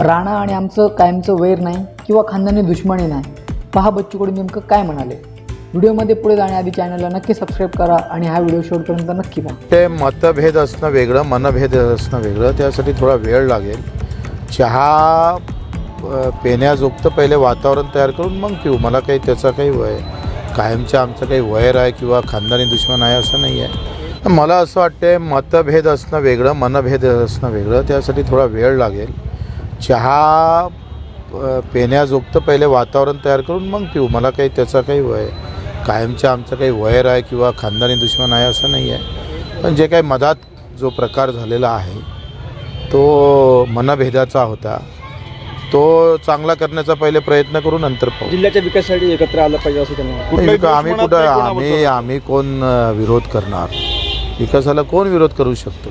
राणा आणि आमचं कायमचं वैर नाही किंवा खानदानी दुश्मनी नाही. पहा बच्चूकडून नेमकं काय म्हणाले. व्हिडिओमध्ये पुढे जाण्याआधी चॅनलला नक्की सबस्क्राईब करा आणि हा व्हिडिओ शेवटपर्यंत नक्की पहा. ते मतभेद असणं वेगळं मनभेद असणं वेगळं. त्यासाठी थोडा वेळ लागेल. चहा पेण्याजोगतं पहिले वातावरण तयार करून मग पिऊ. मला काही त्याचा काही वय कायमचं आमचं काही वैर आहे किंवा खानदानी दुश्मन आहे असं नाही आहे. मला असं वाटते मतभेद असणं वेगळं मनभेद असणं वेगळं. त्यासाठी थोडा वेळ लागेल. चहा पेण्याजोगतं पहिले वातावरण तयार करून मग पिऊ. मला काही त्याचा काही वय कायमचं आमचं काही वैर आहे किंवा खानदानी दुश्मन आहे असं नाही आहे. पण जे काही मधात जो प्रकार झालेला आहे तो मनभेदाचा होता. तो चांगला करण्याचा पहिले प्रयत्न करू नंतर पाहू. जिल्ह्याच्या विकासासाठी एकत्र आलं पाहिजे असं त्यांना आम्ही कुठं आम्ही आम्ही कोण विरोध करणार? विकासाला कोण विरोध करू शकतो?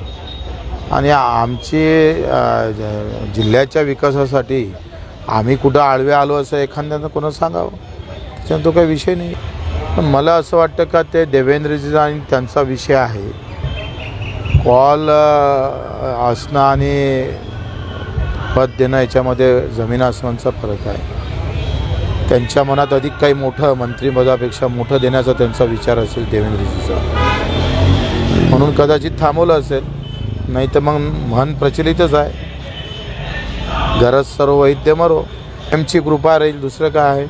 आणि आमची जिल्ह्याच्या विकासासाठी आम्ही कुठं आळवे आलो असं एखाद्यानं कोणा सांगावं? त्याच्यानं तो काही विषय नाही. पण मला असं वाटतं का ते देवेंद्रजी आणि त्यांचा विषय आहे. कॉल असणं आणि पद देणं याच्यामध्ये जमीन आसमानचा फरक आहे. त्यांच्या मनात अधिक काही मोठं मंत्रिपदापेक्षा मोठं देण्याचा त्यांचा विचार असेल देवेंद्रजीचा. म्हणून कदाचित थांबवलं असेल. नाही तर मग म्हण प्रचलितच आहे. गरज सर्व वैद्य मरो. एमची कृपा राहील दुसरं काय आहे?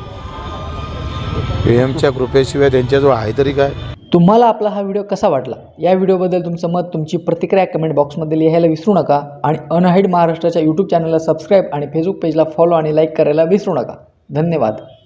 एमच्या कृपेशिवाय त्यांच्याजवळ आहे तरी काय? तुम्हाला आपला हा व्हिडिओ कसा वाटला? या व्हिडिओबद्दल तुमचं मत तुमची प्रतिक्रिया कमेंट बॉक्समध्ये लिहायला विसरू नका आणि अनहाईड महाराष्ट्राच्या यूट्यूब चॅनलला सबस्क्राईब आणि फेसबुक पेजला फॉलो आणि लाईक करायला विसरू नका. धन्यवाद.